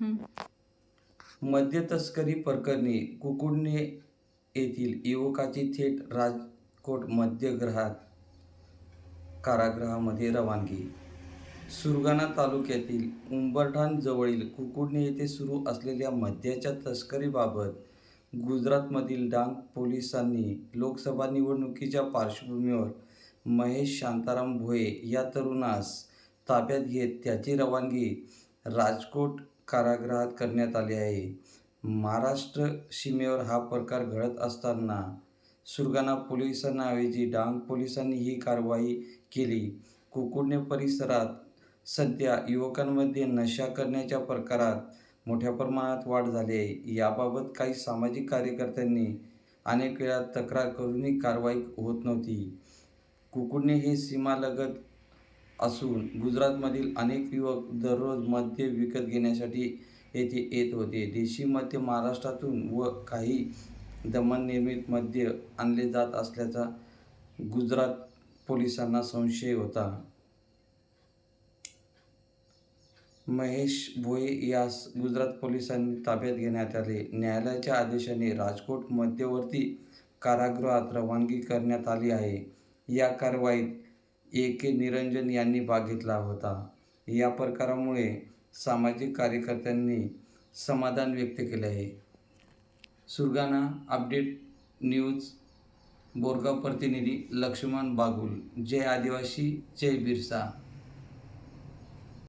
मद्य तस्करी प्रकरणी कुकुडणे येथील युवकाची थेट राजकोट मध्यग्रहात कारागृहामध्ये रवानगी. सुरगाणा तालुक्यातील उंबरठाण जवळील कुकुडणे येथे सुरू असलेल्या मद्याच्या तस्करीबाबत गुजरातमधील डांग पोलिसांनी लोकसभा निवडणुकीच्या पार्श्वभूमीवर महेश शांताराम भोये या तरुणास ताब्यात घेत त्याची रवानगी राजकोट कारागृहात करण्यात आले आहे. महाराष्ट्र सीमेवर हा प्रकार घडत असताना सुरगाणा पोलिसांऐवजी डांग पोलिसांनी ही कारवाई केली. कुकुडणे परिसरात सध्या युवकांमध्ये नशा करण्याच्या प्रकारात मोठ्या प्रमाणात वाढ झाली आहे. याबाबत काही सामाजिक कार्यकर्त्यांनी अनेक वेळा तक्रार करूनही कारवाई होत नव्हती. कुकुडणे हे सीमालगत असून गुजरातमधील अनेक युवक दररोज मद्य विकत घेण्यासाठी येथे येत होते. देशी मद्य महाराष्ट्रातून व काही दमन निर्मित मद्य आणले जात असल्याचा गुजरात पोलिसांना संशय होता. महेश भोये यास गुजरात पोलिसांनी ताब्यात घेण्यात आले. न्यायालयाच्या आदेशाने राजकोट मध्यवर्ती कारागृहात रवानगी करण्यात आली आहे. या कारवाईत ए. के. निरंजन यांनी भाग घेतला होता. या प्रकारामुळे सामाजिक कार्यकर्त्यांनी समाधान व्यक्त केले आहे. सुरगाणा अपडेट न्यूज बोरगाव प्रतिनिधी लक्ष्मण बागुल. जय आदिवासी जय बिरसा.